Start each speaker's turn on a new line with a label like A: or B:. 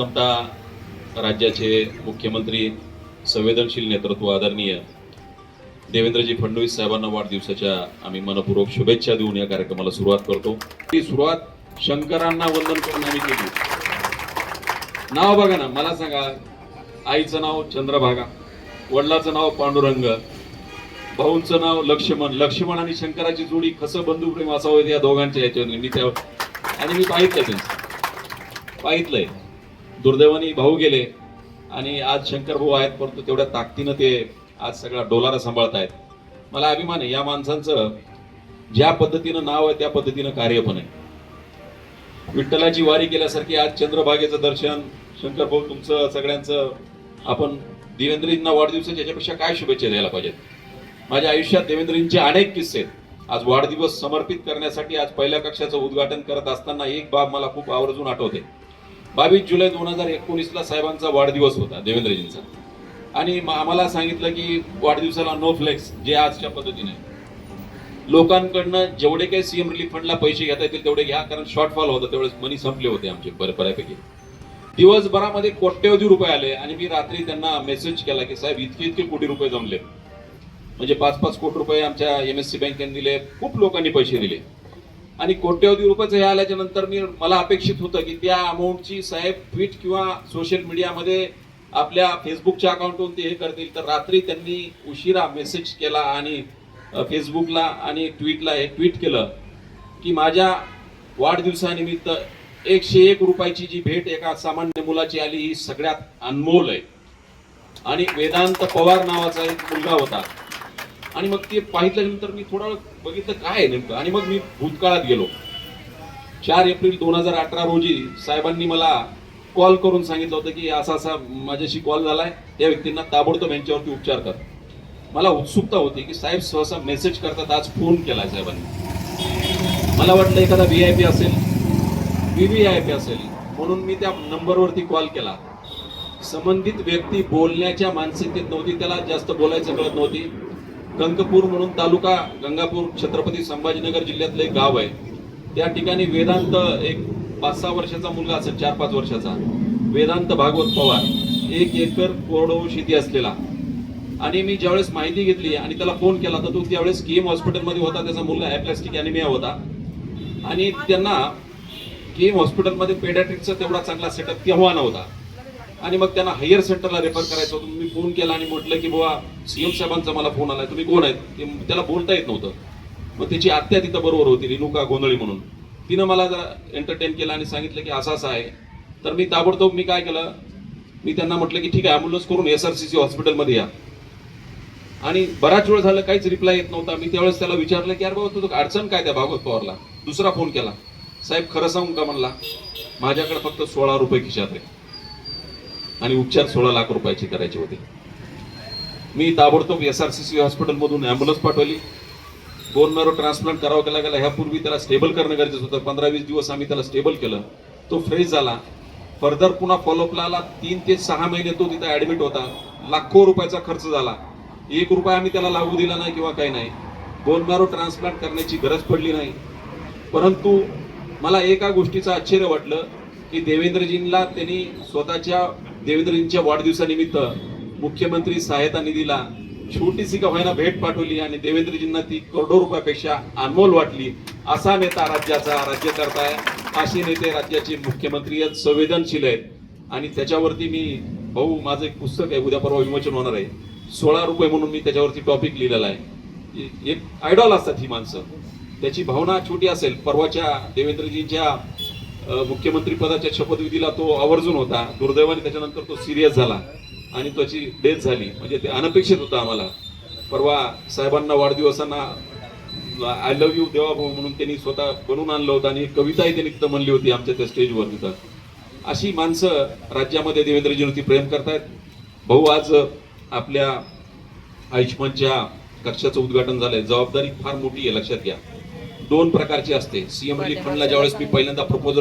A: प्रथमतः राज्याचे मुख्यमंत्री संवेदनशील नेतृत्व आदरणीय देवेंद्रजी फडणवीस साहेबांना वाढदिवसाच्या आम्ही मनपूर्वक शुभेच्छा देऊन या कार्यक्रमाला सुरुवात करतो. ती सुरुवात शंकरांना वंदन करून आम्ही केली. नाव बघा ना मला सांगा आईचं नाव चंद्रभागा वडिलाचं नाव पांडुरंग भाऊंचं नाव लक्ष्मण लक्ष्मण आणि शंकराची जोडी कसं बंधुप्रेम असावं या दोघांच्या याच्यावर मी त्या आणि मी पाहितलं त्यांचं. पाहितलंय. दुर्दैवाने भाऊ गेले आणि आज शंकर भाऊ आहेत परंतु तेवढ्या ताकदीनं ते आज सगळा डोलारा सांभाळत आहेत मला अभिमान आहे या माणसांचं ज्या पद्धतीनं नाव आहे त्या पद्धतीनं कार्य पण आहे. विठ्ठलाची वारी केल्यासारखी आज चंद्रभागेचं दर्शन शंकर भाऊ तुमचं सगळ्यांचं आपण देवेंद्रजींना वाढदिवसाच्या याच्यापेक्षा काय शुभेच्छा द्यायला पाहिजेत? माझ्या आयुष्यात देवेंद्रजींचे अनेक किस्से आहेत. आज वाढदिवस समर्पित करण्यासाठी आज पहिल्या कक्षाचं उद्घाटन करत असताना एक बाब मला खूप आवर्जून आठवते. बावीस जुलै दोन हजार एकोणीसला साहेबांचा वाढदिवस होता देवेंद्रजींचा. आणि आम्हाला सांगितलं की वाढदिवसाला नो फ्लेक्स जे आजच्या पद्धतीने. लोकांकडनं जेवढे काही सीएम रिलीफ फंडला पैसे घेता येतील तेवढे घ्या कारण शॉर्टफॉल होता त्यावेळेस मनी संपले होते आमचे बरे बऱ्यापैकी. दिवसभरामध्ये कोट्यवधी रुपये आले आणि मी रात्री त्यांना मेसेज केला की साहेब इतके इतके कोटी रुपये जमले. म्हणजे पाच पाच कोटी रुपये आमच्या एम एस सी बँकेने दिले खूप लोकांनी पैसे दिले. आणि कोट्यवधी रुपयाचं हे आल्याच्यानंतर मी मला अपेक्षित होतं की त्या अमाऊंटची साहेब ट्विट किंवा सोशल मीडियामध्ये आपल्या फेसबुकच्या अकाउंटवरून ते हे करतील. तर रात्री त्यांनी उशिरा मेसेज केला आणि फेसबुकला आणि ट्विटला हे ट्विट केलं की माझ्या वाढदिवसानिमित्त एकशे एक रुपयाची जी भेट एका सामान्य मुलाची आली ही सगळ्यात अनमोल आहे. आणि वेदांत पवार नावाचा एक मुलगा होता. आणि मग ते पाहिल्यानंतर मी थोडं बघितलं काय आहे नेमकं. आणि मग मी भूतकाळात गेलो. चार एप्रिल दोन हजार अठरा रोजी साहेबांनी मला कॉल करून सांगितलं होतं की असा असा माझ्याशी कॉल झालाय. त्या व्यक्तींना ताबडतोब यांच्यावरती उपचार कर. मला उत्सुकता होती की साहेब सहसा मेसेज करतात आज फोन केला साहेबांनी. मला वाटलं एखादा व्ही आय पी असेल व्ही व्ही आय पी असेल म्हणून मी त्या नंबरवरती कॉल केला. संबंधित व्यक्ती बोलण्याच्या मानसिकतेत नव्हती त्याला जास्त बोलायचं कळत नव्हती. कंकपूर म्हणून तालुका गंगापूर छत्रपती संभाजीनगर जिल्ह्यातलं एक गाव आहे. त्या ठिकाणी वेदांत एक पाच सहा वर्षाचा मुलगा असेल चार पाच वर्षाचा. वेदांत भागवत पवार. एक एकर कोरडवू शेती असलेला. आणि मी ज्यावेळेस माहिती घेतली आणि त्याला फोन केला तर तो त्यावेळेस केम हॉस्पिटलमध्ये होता. त्याचा मुलगा ॲप्लॅस्टिक अॅनिमिया होता. आणि त्यांना केम हॉस्पिटलमध्ये पेडॅट्रिकचा तेवढा चांगला सेटअप तेव्हा नव्हता. आणि मग त्यांना हायर सेंटरला रेफर करायचं होतं. मी फोन केला आणि म्हटलं की बुवा सीएम साहेबांचा मला फोन आलाय. तुम्ही कोण आहेत? त्याला बोलता येत नव्हतं. मग त्याची आत्या तिथं बरोबर होती रेणुका गोंधळी म्हणून. तिनं मला जरा एंटरटेन केलं आणि सांगितलं की असं असं आहे. तर मी ताबडतोब मी काय केलं? मी त्यांना म्हटलं की ठीक आहे ॲम्ब्युलन्स करून एस आर सी सी हॉस्पिटलमध्ये या. आणि बराच वेळ झालं काहीच रिप्लाय येत नव्हता. मी त्यावेळेस त्याला विचारलं की अरे बाबा तुझं अडचण काय त्या भागवत पवारला? दुसरा फोन केला. साहेब खरं सांगू का म्हणला? माझ्याकडे फक्त सोळा रुपये खिशात आहे आणि उपचार सोळा लाख रुपयाचे करायचे होते. मी ताबडतोब एस आर सी सी हॉस्पिटलमधून ॲम्ब्युलन्स पाठवली. बोन मॅरो ट्रान्सप्लांट करावं केला गेला ह्यापूर्वी त्याला स्टेबल करणं गरजेचं होतं. पंधरा वीस दिवस आम्ही त्याला स्टेबल केलं. तो फ्रेश झाला. फर्दर पुन्हा फॉलोअपला आला. तीन ते सहा महिने तो तिथं ॲडमिट होता. लाखो रुपयाचा खर्च झाला. एक रुपया आम्ही त्याला लागू दिला नाही किंवा काही नाही. बोन मॅरो ट्रान्सप्लांट करण्याची गरज पडली नाही. परंतु मला एका गोष्टीचं आश्चर्य वाटलं की देवेंद्रजींना त्यांनी स्वतःच्या देवेंद्रजींच्या वाढदिवसानिमित्त मुख्यमंत्री सहायता निधीला छोटीशी का होईना भेट पाठवली आणि देवेंद्रजींना ती करोडो रुपयापेक्षा अनमोल वाटली असा नेता राज्याचा राज्यकर्ता आहे. असे नेते राज्याचे मुख्यमंत्री आहेत संवेदनशील आहेत. आणि त्याच्यावरती मी भाऊ माझं एक पुस्तक आहे उद्या परवा विमोचन होणार आहे. सोळा रुपये म्हणून मी त्याच्यावरती टॉपिक लिहिलेला आहे. एक आयडॉल असतात ही माणसं. त्याची भावना छोटी असेल परवाच्या देवेंद्रजींच्या मुख्यमंत्री पदाच्या शपथविधीला तो आवर्जून होता. दुर्दैवाने त्याच्यानंतर तो सिरियस झाला आणि त्याची डेथ झाली. म्हणजे ते अनपेक्षित होतं आम्हाला. परवा साहेबांना वाढदिवसांना आय लव्ह यू देवा भाऊ म्हणून त्यांनी स्वतः बनवून आणलं होतं आणि कविताही त्यांनी तिथं म्हणली होती आमच्या त्या स्टेजवर तिथं अशी माणसं राज्यामध्ये देवेंद्रजीवरती प्रेम करतायत. भाऊ आज आपल्या आयुष्यमानच्या कक्षाचं उद्घाटन झालंय. जबाबदारी फार मोठी आहे लक्षात घ्या. दोन प्रकारची असते. सीएम रिलीफ फंडला ज्यावेळेस मी पहिल्यांदा प्रपोजल